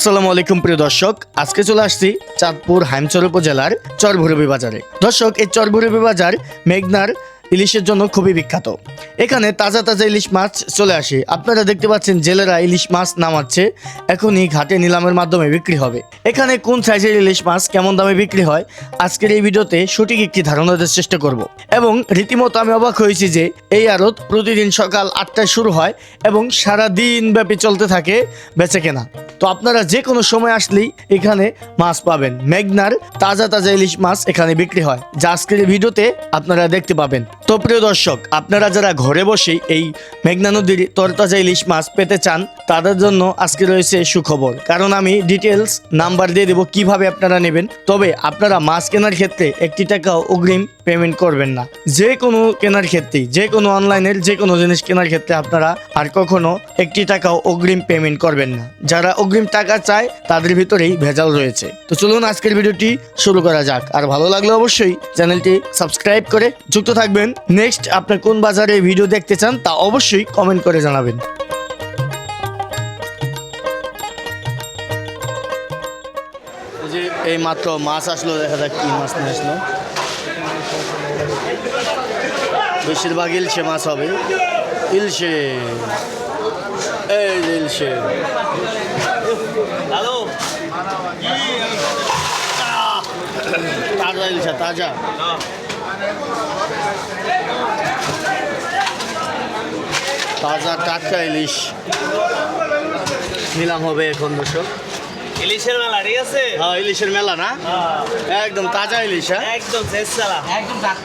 আসসালামু আলাইকুম প্রিয় দর্শক, আজকে চলে আসছি চাঁদপুর হাইমচর উপজেলার চরভুরবি বাজারে। দর্শক, এই চরভুরবি বাজার মেঘনার ইলিশের জন্য খুবই বিখ্যাত। এখানে তাজা তাজা ইলিশ মাছ চলে আসে। আপনারা দেখতে পাচ্ছেন জেলেরা ইলিশ মাছ নামাচ্ছে। এখনই ঘাটে নিলামের মাধ্যমে বিক্রি হবে। এখানে কোন সাইজের ইলিশ মাছ কেমন দামে বিক্রি হয়, আজকের এই ভিডিওতে সঠিক একটি ধারণা দেওয়ার চেষ্টা করব। এবং রীতিমতো আমি অবাক হয়েছি যে এই আড়ত প্রতিদিন সকাল আটটায় শুরু হয় এবং সারা দিন ব্যাপী চলতে থাকে বেচে কেনা তো আপনারা যে কোনো সময় আসলেই এখানে মাছ পাবেন। মেঘনার তাজা তাজা ইলিশ মাছ এখানে বিক্রি হয়, যা আজকের ভিডিওতে আপনারা দেখতে পাবেন। তো প্রিয় দর্শক, আপনারা যারা ঘরে বসেই এই মেঘনা নদীর তরতাজা ইলিশ মাছ পেতে চান, তাদের জন্য আজকে রয়েছে সুখবর। কারণ আমি ডিটেলস নাম্বার দিয়ে দেবো কীভাবে আপনারা নেবেন। তবে আপনারা মাছ কেনার ক্ষেত্রে একটি টাকাও অগ্রিম পেমেন্ট করবেন না। যে কোনো কেনার ক্ষেত্রেই, যে কোনো অনলাইনের যে কোনো জিনিস কেনার ক্ষেত্রে আপনারা আর কখনো একটি টাকাও অগ্রিম পেমেন্ট করবেন না। যারা অগ্রিম টাকা চায়, তাদের ভিতরেই ভেজাল রয়েছে। তো চলুন আজকের ভিডিওটি শুরু করা যাক। আর ভালো লাগলে অবশ্যই চ্যানেলটি সাবস্ক্রাইব করে যুক্ত থাকবেন। নেক্সট আপনার কোন বাজারে ভিডিও দেখতে চান, তা অবশ্যই কমেন্ট করে জানাবেন। এই মাত্র মাছ আসলো, দেখা যাক কি মাছ নিয়ে আসলো। বেশিরভাগ ইলশে মাছ হবে। ইলশে। এই ইলশে। হ্যালো। তাজা ইলশা তাজা। তাজা টাটকা ইলিশ। নিলাম হবে এখন দর্শক। ইলিশের মেলা ঠিক আছে? হ্যাঁ ইলিশের মেলা না? একদম তাজা ইলিশ হ্যাঁ? একদম শেষ চালা। একদম ইলিশের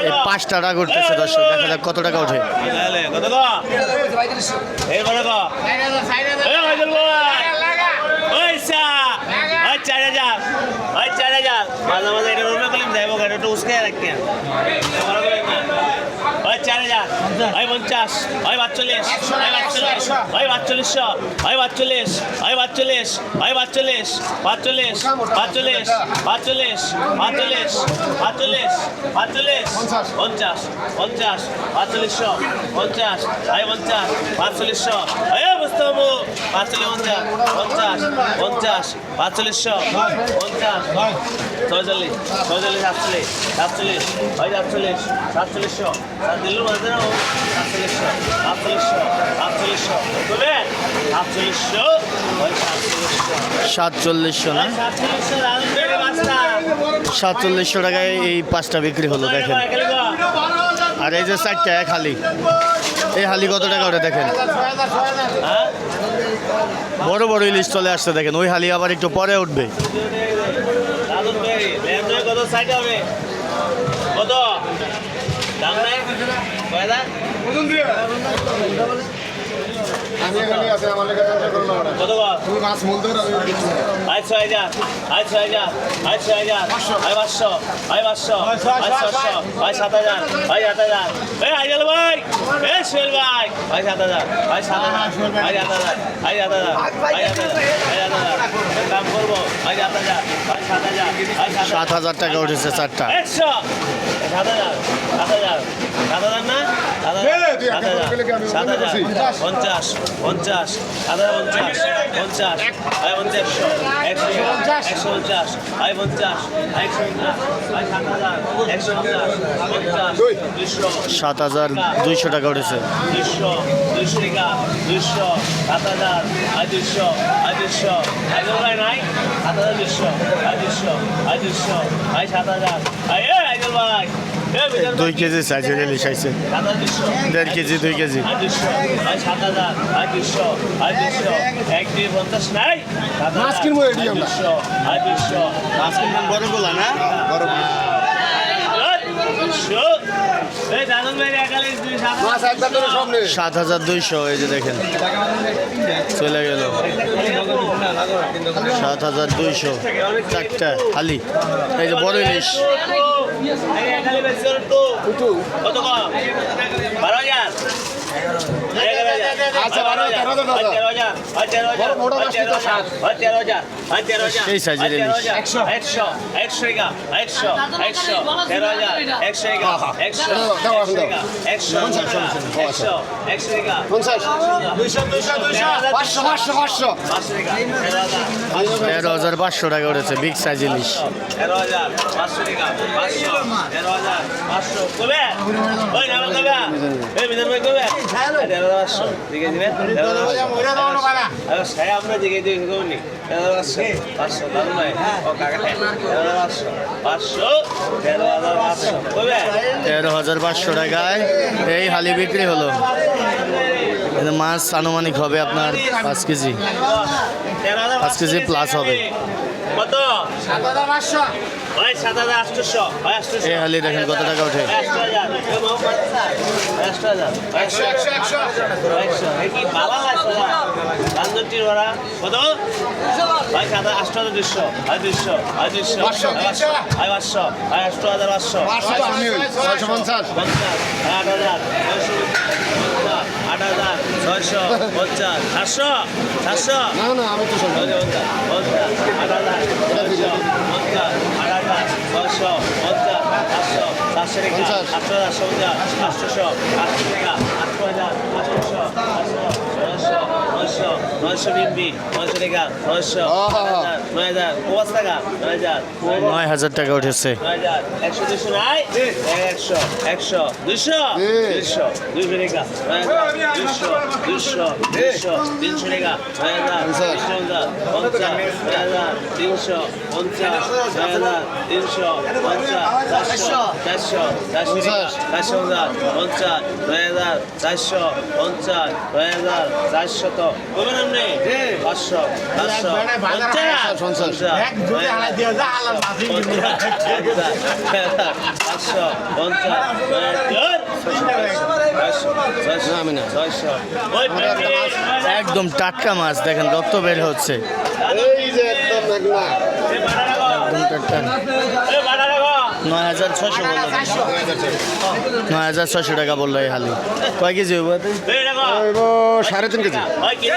মেলা পাঁচ টাকা করতেছে দর্শক দেখা যাক কত টাকা ওঠে। কত কত এই কত কত ওই ভাইদের ভাই ওই সা ওই চার হাজার ওই চার হাজার মাঝে চার হাজার ওই পঞ্চাশ। ওই বাচ্চল্লিশ। ওই বাচ্চল্লিশ। ওই বাচ্চল্লিশশো ওই বাচ্চল্লিশ। ওই বাচ্চল্লিশ। ওই বাচ্চল্লিশ। পাঁচচল্লিশ পাঁচচল্লিশ পাঁচচল্লিশ পাঁচচল্লিশ পাঁচচল্লিশ পাঁচচল্লিশ পঞ্চাশ। পঞ্চাশ। পাঁচচল্লিশশো পঞ্চাশ। ওই পঞ্চাশ। পাঁচচল্লিশশো ওই পাঁচচল্লিশ পঞ্চাশ পঞ্চাশ পঞ্চাশ পাঁচচল্লিশশো পঞ্চাশ ছয়চল্লিশ ছয়চল্লিশ সাতচল্লিশ সাতচল্লিশ সাতচল্লিশশো সাত সাতচল্লিশশো সাতচল্লিশশো সাতচল্লিশশো তুলে সাতচল্লিশশো সাতচল্লিশশো সাতচল্লিশশো না সাতচল্লিশশো টাকায় এই পাঁচটা বিক্রি হলো দেখেন আর এই যে চারটা হালি এই হালি কত টাকা ওটা দেখেন। বড় বড় ইলিশ চলে আসছে দেখেন ওই হালি আবার একটু পরে উঠবে। কত কত? দাম নাই আমি এখানে আছে আমার লেগে টেনশন করো না ম্যাডাম তুমি মাছ মূলতে হবে আমি কিছু আয় ছয় হাজার আয় ছয় হাজার আয় ছয় হাজার আয় পাঁচশো আয় পাঁচশো আয় ছশো আয় সাত হাজার আয় সাত হাজার এই আইজাল ভাই এই সোহেল ভাই আয় সাত হাজার আয় সাত হাজার আয় সাত হাজার আয় সাত হাজার আয় সাত হাজার আয় সাত হাজার কাম করব আয় সাত হাজার সাত হাজার টাকা উঠেছে চারটা। একশো সাত হাজার সাত হাজার না? সাত হাজার সাত হাজার বললে কি আমি সাত বলতে হাজার বসি? পঞ্চাশ পঞ্চাশ পঞ্চাশ পঞ্চাশ আয় পঞ্চাশ একশো একশো পঞ্চাশ আয় পঞ্চাশ একশো একশো পঞ্চাশ পঞ্চাশ দুশো সাত হাজার দুইশো টাকা উঠেছে। দুশো দুশো টাকা দুশো সাত হাজার আয় দুশো দুশো আয় ভাই নাই সাত হাজার দুশো আয় দুশো আয় দুশো আয় সাত হাজার আয় এ এ বিজল দুই কেজি সাইজের ইলিশ আইছে। দেড় কেজি দুই কেজি। মাছ কিনবো এটি আমরা। বড় গোলা না? বড় মাছ। দুশো এই দাদন ভাই একালিশ দুই সাত হাজার দুইশো, এই যে দেখেন। চলে গেল। সাত হাজার দুইশো, চারটা, খালি। এই যে বড় ইলিশ। কত বারো হাজার। তেরো হাজার পাঁচশো টাকা। উঠেছে বিগ সাইজ ইলিশ তেরো হাজার পাঁচশো টাকা তেরো হাজার পাঁচশো কবে তেরো হাজার পাঁচশো ঠিক আছে তেরো হাজার পাঁচশো সাই আমরা জিগে দিয়ে কবনি তেরো পাঁচশো পাঁচশো দারুণ ভাই ও কাকা তেরো পাঁচশো পাঁচশো তেরো হাজার পাঁচশো। তেরো হাজার পাঁচশো টাকায় এই হালি বিক্রি হলো। কিন্তু মাছ আনুমানিক হবে আপনার পাঁচ কেজি। পাঁচ কেজি প্লাস হবে। কত ভাই সাত হাজার আটশোশো ভাই আটশোশো এই হালি দেখেন কত টাকা ওঠে। হাজার। হাজার। কত? ভাই সাত আষ্ট হাজার দুশো ভাই দুশো ভাই দুশো ভাই পাঁচশো ভাই আষ্ট হাজার পাঁচশো পাঁচশো তো হাজার ছয়শো পঞ্চাশ পঞ্চাশ আট হাজার ছয়শো পঞ্চাশ আট হাজার ছয়শো পঞ্চাশ সাতশো সাতশো না না আমি তো সব নয় হাজার টাকা উঠেছে। একশো দুশো নাই? একশো একশো দুশো? দুশো দুশো টাকা দুশো দুশো দুশো তিনশো টাকা নয় হাজার তিনশো হাজার পঞ্চাশ নয় হাজার তিনশো পঞ্চাশ নয় হাজার তিনশো পঞ্চাশ চারশো চারশো চারশো টাকা চারশো হাজার পঞ্চাশ নয় হাজার চারশো পঞ্চাশ নয় হাজার চারশো তো কবে নামনি পাঁচশো। পাঁচশো পঞ্চাশ পঞ্চাশ। পাঁচশো পঞ্চাশ না, আমি না। একদম টাটকা মাছ দেখেন রক্ত বের হচ্ছে। এই যে একদম টাটকা। নয় হাজার ছশো বলল। নয় হাজার ছশো টাকা বলল এই হালি। কয় কেজি হইব সাড়ে তিন কেজি।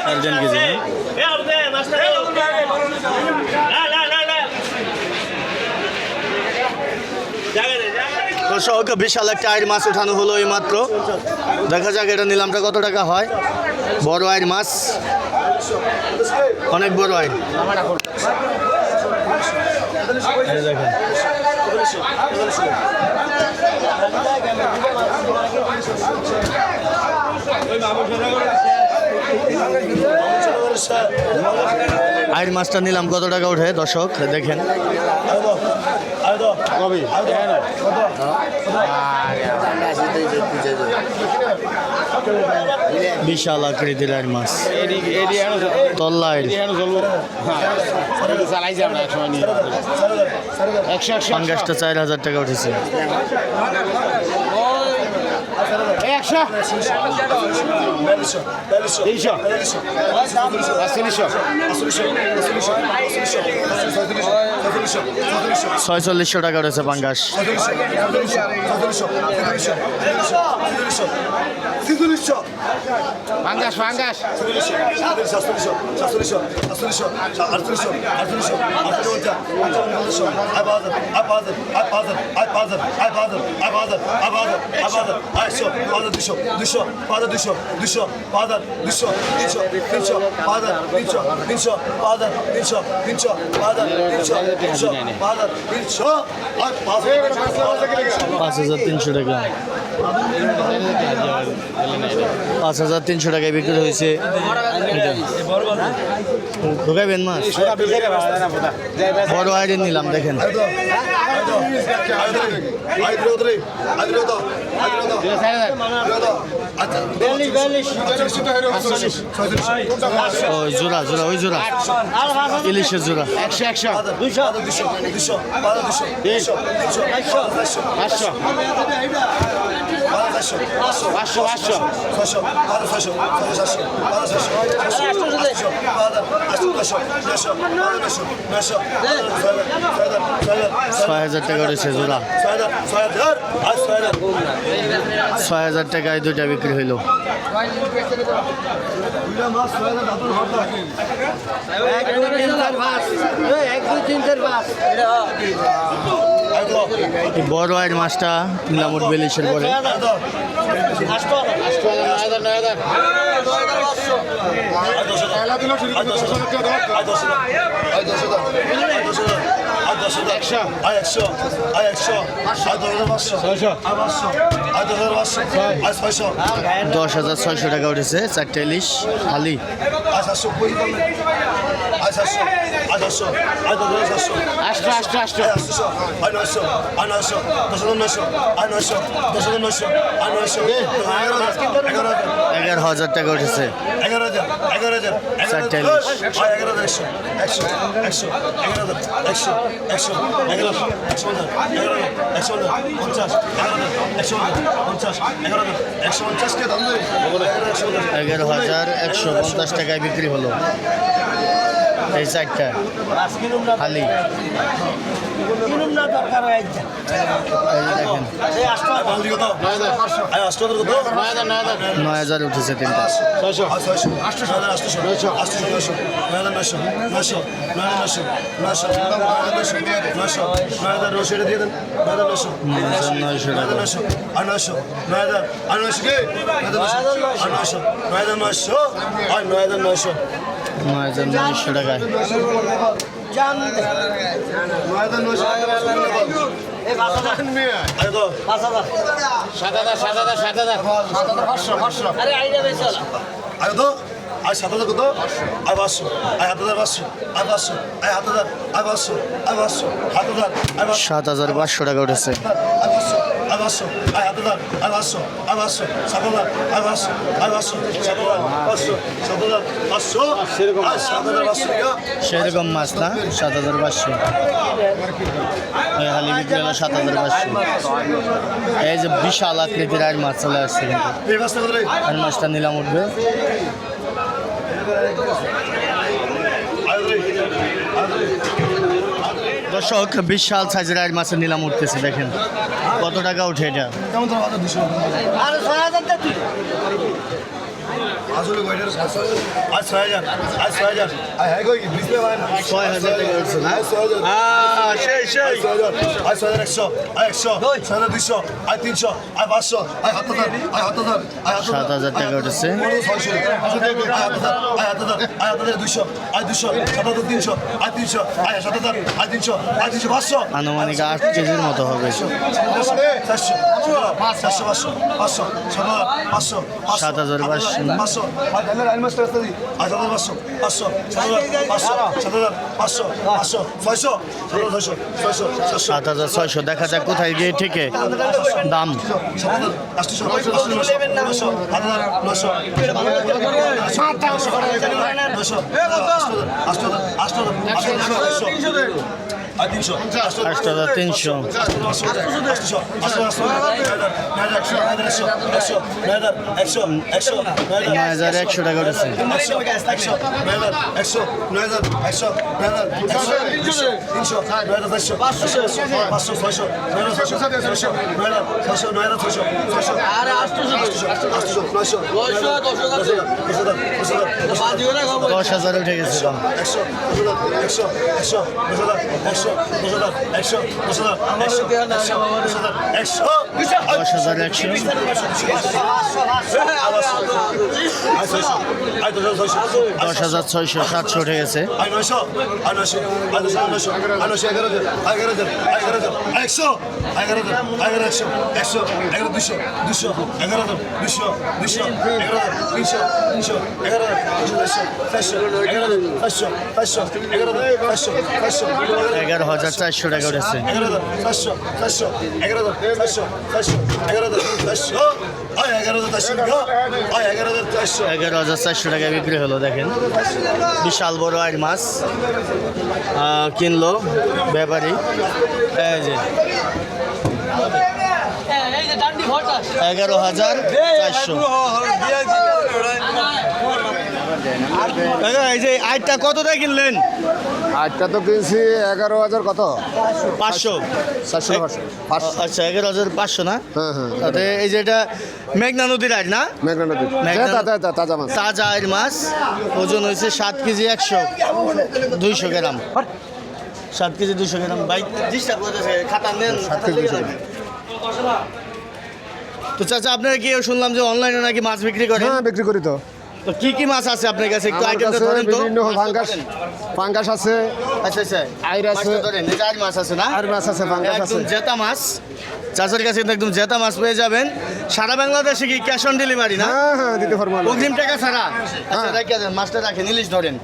আর দেন কেজি, দর্শক বিশাল একটা আয়ের মাছ উঠানো হলো এই মাত্র দেখা যাক এটা নিলামটা কত টাকা হয়। বড় আয়ের মাছ। অনেক বড় আয়ের এই দেখেন। আয়ের মাছটা নিলাম কত টাকা ওঠে? দর্শক দেখেন। বিশাল আকৃতির মাছ। এক পাঙ্গাসটা চার হাজার টাকা উঠেছে। একশো তিনশো ছয়চল্লিশশো টাকা উঠেছে পাঙ্গাস। পাঙ্গাস পাঙ্গাস। পাঁচ হাজার তিনশো টাকা পাঁচ হাজার তিনশো টাকায় বিক্রি হয়েছে। ঢুকাইবেন মাছ বড় আইডি নিলাম দেখেন ওই জোড়া জোড়া ওই জোড়া ইলিশের জোড়া একশো একশো পাঁচশো পাঁচশো পাঁচশো ছয় হাজার টাকা উঠেছে জোড়া ছয় হাজার টাকায় দুইটা বিক্রি হইল এই বড় আয়ের মাছটা নিলাম উঠবে ইলিশের পরে দশ হাজার ছয়শো টাকা উঠেছে চারটে ইলিশ হালি আষ্ট আষ্ট আষ্ট এগারো হাজার টাকা উঠেছে এগারো হাজার এগারো হাজার চারটে এগারো ইলিশ। হাজার এগারো হাজার একশো একশো একশো এগারো হাজার একশো একশো এগারো হাজার একশো হাজার এগারো হাজার একশো হাজার পঞ্চাশ এগারো হাজার। একশো হাজার। পঞ্চাশ এগারো হাজার। একশো পঞ্চাশ কে দেবে একশো হাজার ছয়শো টাকা এই চারটা হাজার হাজার উঠেছে তিনটা ছয়শো ছয়শো আটশো হাজার আটশো নয়শো আটশো নয়শো নয় হাজার নয়শো নয়শো নয় হাজার। নয়শো নয়শো নয় হাজার নয়শো নয়শো নয় হাজার। এটা দিয়ে দেন নয় হাজার নয়শো নয়শো নয় হাজার নয়শো আর নয়শো নয় হাজার আর নয়শো কে নয় হাজার নয়শো আর নয়শো নয় হাজার নয়শো আর নয় হাজার নয়শো নয় হাজার নয়শো। নয় হাজার নয়শো আরে তো আরে সাত হাজার কত পাঁচশো হাত হাজার পাঁচশো আয় পাঁচশো আয় হাত হাজার আয় পাঁচশো আয় পাঁচশো হাত হাজার সাত হাজার পাঁচশো টাকা উঠেছে। পাঁচশো আয় পাঁচশো সাত হাজার পাঁচশো সাত হাজার পাঁচশো আয় সাত হাজার পাঁচশো সেরকম মাছ না সাত হাজার পাঁচশো হালি বিক্রি হলো সাত হাজার পাঁচশো এই যে বিশাল আকৃতির আর মাছ চলে আসছে আর মাছটা নিলাম উঠবে দর্শক বিশাল সাইজের আর মাছের নিলাম উঠতেছে দেখেন কত টাকা উঠে এটা? আসলে কয়টার আজ ছয় হাজার আজ ছয় হাজার। আয় হ্যাঁ কই বুঝতে পারেন ছয় হাজার টাকা উঠছে না? ছয় হাজার। সেই আয় ছয় হাজার। আয় ছয় হাজার একশো। আয় একশো। ছয় হাজার দুইশো। আয় তিনশো। আয় পাঁচশো। আয় সাত হাজার। আয় সাত হাজার। আয় সাত হাজার। টাকা উঠেছে। ছয়শো। আয় সাত হাজার আয় সাত হাজার। আয় সাত হাজার। দুইশো। আয় দুশো সাত হাজার তিনশো। আয় তিনশো। আয় সাত হাজার। আয় তিনশো। আয় তিনশো পাঁচশো। আনুমানিক আট কেজির মতো হবে। চারশো চারশো পাঁচশো। পাঁচশো। সাত হাজার পাঁচশো। সাত হাজার পাঁচশো। পাঁচশো আয় সাত হাজার পাঁচশো পাঁচশো সাত হাজার পাঁচশো সাত হাজার পাঁচশো পাঁচশো ছয়শো ছয়শো ছয়শো সাত হাজার ছয়শো দেখা যাক কোথায় গিয়ে ঠিকে দাম সাত হাজার নশো আটশো হাজার তিনশো নয় হাজার একশো টাকা উঠেছে দশ হাজার উঠে গেছে একশো একশো একশো একশো দশ হাজার একশো দশ হাজার ছয়শো সাতশো উঠে গেছে একশো এগারো এগারো একশো একশো এগারো দুশো দুশো এগারো দুশো দুশো এগারো তিনশো তিনশো এগারো তিনশো চারশো চারশো এগারো চারশো চারশো এগারো চারশো চারশো এগারো হাজার, চারশো টাকা উঠেছে। এগারো হাজার, চারশো এগারো এগারো এগারো এগারো এগারো টাকা বিক্রি হলো, দেখেন। বিশাল বড় আর মাছ কিনলো ব্যাপারী। এগারো হাজার, চারশো। এই যে কিনলেন? আটটা তো কিনছি এগারো হাজার কত? পাঁচশো। চারশো পাঁচশো? আচ্ছা এগারো হাজার পাঁচশো না? হ্যাঁ হ্যাঁ এই যে এটা মেঘনা নদীর না? মেঘনা নদী। মেঘনা- তাজা মাছ। তাজা মাছ। ওজন হয়েছে সাত কেজি একশো। দুইশো গ্রাম। সাত কেজি দুইশো গ্রাম। ভাই খাতা নেন সাত কেজি 200 গ্রাম। তো চাচা আপনারা কি শুনলাম যে অনলাইনে নাকি মাছ বিক্রি করেন? হ্যাঁ বিক্রি করি তো। তো কি কি মাছ আছে আপনার কাছে? একটু আইটেমটা ধরেন তো। বিভিন্ন ফাঙ্গাস ফাঙ্গাস আছে আচ্ছা আচ্ছা আইর আছে। ধরেন মাছ আছে না? আর মাছ আছে ফাঙ্গাস আছে। একদম জেতা মাছ। চাচার কাছে কিন্তু একদম জেতা মাছ পেয়ে যাবেন। সারা বাংলাদেশে কি ক্যাশ অন ডেলিভারি না? হ্যাঁ হ্যাঁ দিতে পারব অগ্রিম টাকা ছাড়া। আচ্ছা হ্যাঁ। রাখিয়া দেন মাছটা রাখেন ইলিশ ধরেন।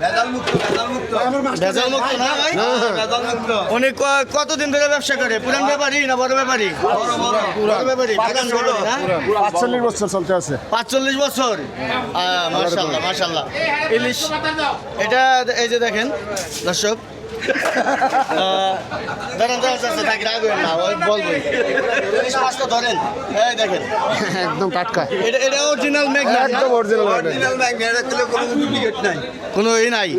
আমার মাছ- ভেজাল মুক্ত না ভাই হ্যাঁ, হ্যাঁ। উনি ক- কতদিন ধরে ব্যবসা করে? পুরান ব্যাপারী না বড় ব্যাপারী? বড় ব্যাপারী পুরান ব্যাপারী না? পাঁচচল্লিশ বছর চলতে আছে। পাঁচচল্লিশ বছর। ইলিশ। এটা এই যে দেখেন দর্শক। থাকি রাগ না ওই বলবই। ইলিশ মাছটা ধরেন এই দেখেন। একদম টাটকা। এটা এটা অরিজিনাল মেঘনা না? একদম অরিজিনাল কোনো ই নাই?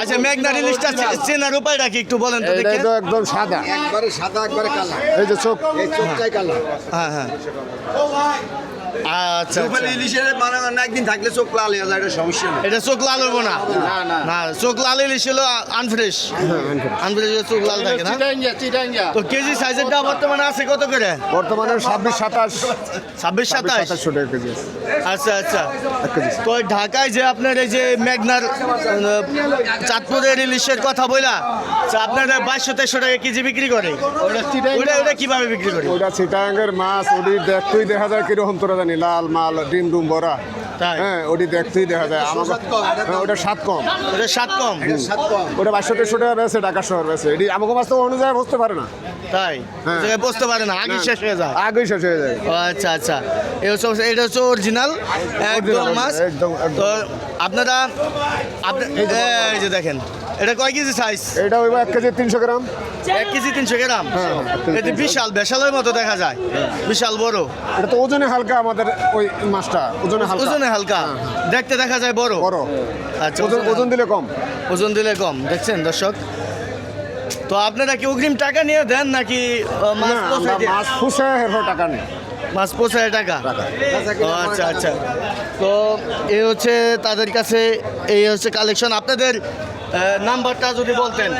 আচ্ছা মেঘনার ইলিশটা চেনার উপায়টা কি একটু বলেন তো দেখি। একদম সাদা। একবারে সাদা একবারে কালা। এই যে চোখ। এই চোখটাই কালা। হ্যাঁ হ্যাঁ। আচ্ছা আচ্ছা। ইলিশের মানে একদিন থাকলে চোখ লাল হয়ে যায় এটা সমস্যা নেই। এটা চোখ লাল হব না? না চোখ লাল ইলিশ হলো আনফ্রেশ আনফ্রেশ চোখ লাল থাকে না? তো কেজি সাইজেরটা বর্তমানে আছে কত করে? বর্তমানে ছাব্বিশ সাতাশ। ছাব্বিশ সাতাশ? সাতাশশো টাকা কেজি আচ্ছা আচ্ছা। তো ওই ঢাকায় যে আপনার এই যে মেঘনার চাঁদপুরের ইলিশের কথা বইলা আপনারা বাইশশো তেইশশো টাকা কেজি বিক্রি করে? ওটা ওটা কীভাবে বিক্রি করে? চিটাঙ্গের মাছ ওটি দেখতেই দেখা যায় কীরকম তোরা জানি লাল মাল ডিম ডুম ভরা তাই? হ্যাঁ ওটি দেখতেই দেখা যায়। আমাকে হ্যাঁ, ওটা সাত কম। ওটা সাত কম? সাত কম? ওটা বাইশশো দেড়শো টাকা বেছে ঢাকা শহর বেছে এটি আমাকে তো অনুযায়ী বুঝতে পারে না। তাই? হ্যাঁ। বসতে পারে না আগে শেষ হয়ে যায়। আগেই শেষ হয়ে যায়। আচ্ছা আচ্ছা। এটা হচ্ছে অরিজিনাল একদম মাছ। একদম। তো আপনারা আপনি এই যে দেখেন। এটা কয় কেজি সাইজ এটা ওই এক কেজি তিনশো গ্রাম। এক কেজি তিনশো গ্রাম? এটা বিশাল বিশালের মতো দেখা যায়। বিশাল বড়। এটা তো ওজনে হালকা আমাদের ওই মাছটা ওজনে হালকা। ওজনে হালকা। দেখতে দেখা যায় বড়। বড়। আচ্ছা ওজন ওজন দিলে কম। ওজন দিলে কম। দেখছেন দর্শক? তো আপনারা কি অগ্রিম টাকা নিয়ে দেন নাকি মাছ এরপর টাকা নেই। মাছ পৌঁছায় টাকা? আচ্ছা আচ্ছা। তো এই হচ্ছে তাদের কাছে এই হচ্ছে কালেকশন আপনাদের নাম্বারটা যদি বলতেন।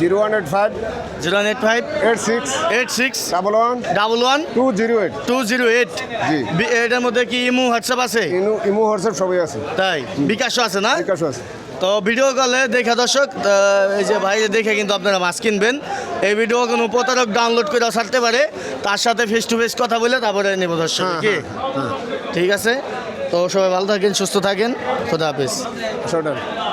Zero one eight five zero eight five eight six eight six double one double one two zero eight two zero eight জি। এটার মধ্যে কি ইমু হোয়াটসঅ্যাপ আছে? ইমু ইমু হোয়াটসঅ্যাপ সবই আছে। তাই বিকাশও আছে না? বিকাশ আছে। তো ভিডিও কলে দেখা দর্শক এই যে ভাই দেখে কিন্তু আপনারা মাছ কিনবেন। এই ভিডিও কোনো প্রতারক ডাউনলোড করে ছাড়তে পারে তার সাথে ফেস টু ফেস কথা বলে তারপরে নেব দর্শক হ্যাঁ, কি? হ্যাঁ, ঠিক আছে? তো সবাই ভালো থাকেন সুস্থ থাকেন খোদা হাফিজ। আচ্ছা